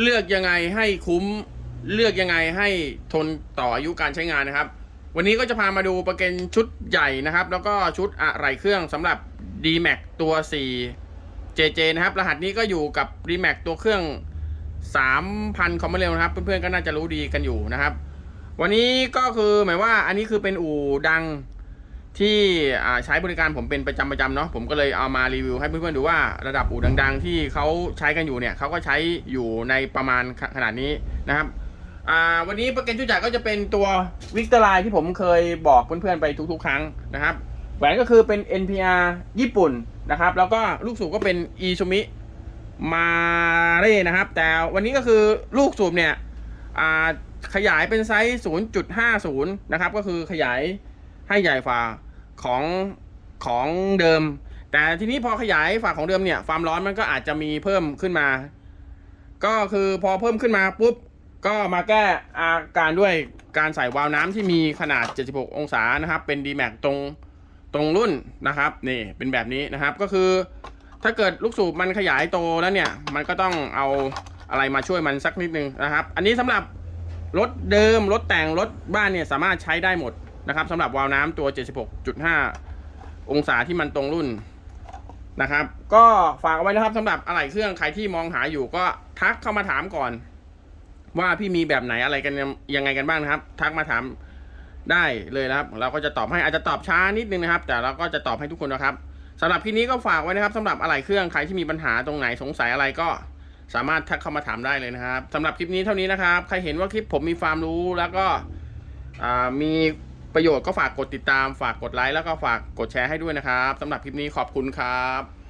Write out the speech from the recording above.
เลือกยังไงให้คุ้ม เลือกยังไงให้ทนต่ออายุการใช้งานนะครับ วันนี้ก็จะพามาดูประกันชุดใหญ่นะครับ แล้วก็ชุดอะไรเครื่องสำหรับ D-Max ตัว 4 JJ นะครับ รหัสนี้ก็อยู่กับ D-Max ตัวเครื่อง 3,000 คอมเมเร็วนะครับ เพื่อนๆก็น่าจะรู้ดีกันอยู่นะครับ วันนี้ก็คือหมายว่าอันนี้คือเป็นอู่ดัง ที่ใช้บริการผมเป็นประจำประจำเนาะผมก็เลยเอามารีวิวให้เพื่อนๆดูว่าระดับอู่ดัง ๆ ที่เขาใช้กันอยู่เนี่ยเขาก็ใช้อยู่ในประมาณขขนาดนี้นะครับวันนี้ประกันชุดใหญ่ก็จะเป็นตัววิกเตอร์ไลที่ผมเคยบอกเพื่อนๆไปทุกๆ ครั้งนะครับแหวนก็คือเป็น NPR ญี่ปุ่นนะครับแล้วก็ลูกสูบก็เป็น i s u m i มาเร่นะครับ แต่วันนี้ก็คือลูกสูบเนี่ยขยายเป็นไซส์ 0.50 นะครับก็คือขยาย ให้ใหญ่ฝ่าของของเดิม แต่ทีนี้พอขยายฝ่าของเดิมเนี่ยความร้อนมันก็อาจจะมีเพิ่มขึ้นมา ก็คือพอเพิ่มขึ้นมาปุ๊บก็มาแก้อาการด้วยการใส่วาล์วน้ำที่มีขนาด 76 องศานะครับ เป็น D-Max ตรงตรงรุ่นนะครับนี่เป็นแบบนี้นะครับก็คือ ถ้าเกิดลูกสูบมันขยายโตแล้วเนี่ย มันก็ต้องเอาอะไรมาช่วยมันสักนิดนึงนะครับ อันนี้สำหรับรถเดิมรถแต่งรถบ้านเนี่ยสามารถใช้ได้หมด นะครับสำหรับวาล์วน้ำตัว 76.5 องศาที่มันตรงรุ่นนะครับ ก็ฝากเอาไว้นะครับสำหรับอะไหล่เครื่องใครที่มองหาอยู่ก็ทักเข้ามาถามก่อน ว่าพี่มีแบบไหนอะไรกันยังไงกันบ้างนะครับ ทักมาถามได้เลยนะครับ เราก็จะตอบให้อาจจะตอบช้านิดนึงนะครับ แต่เราก็จะตอบให้ทุกคนนะครับสำหรับคลิปนี้ก็ฝากไว้นะครับสำหรับอะไหล่เครื่องใครที่มีปัญหาตรงไหนสงสัยอะไรก็สามารถทักเข้ามาถามได้เลยนะครับสำหรับคลิปนี้เท่านี้นะครับ ใครเห็นว่าคลิปผมมีความรู้แล้วก็มี ประโยชน์ก็ฝากกดติดตาม ฝากกดไลค์แล้วก็ฝากกดแชร์ให้ด้วยนะครับสำหรับคลิปนี้ขอบคุณครับ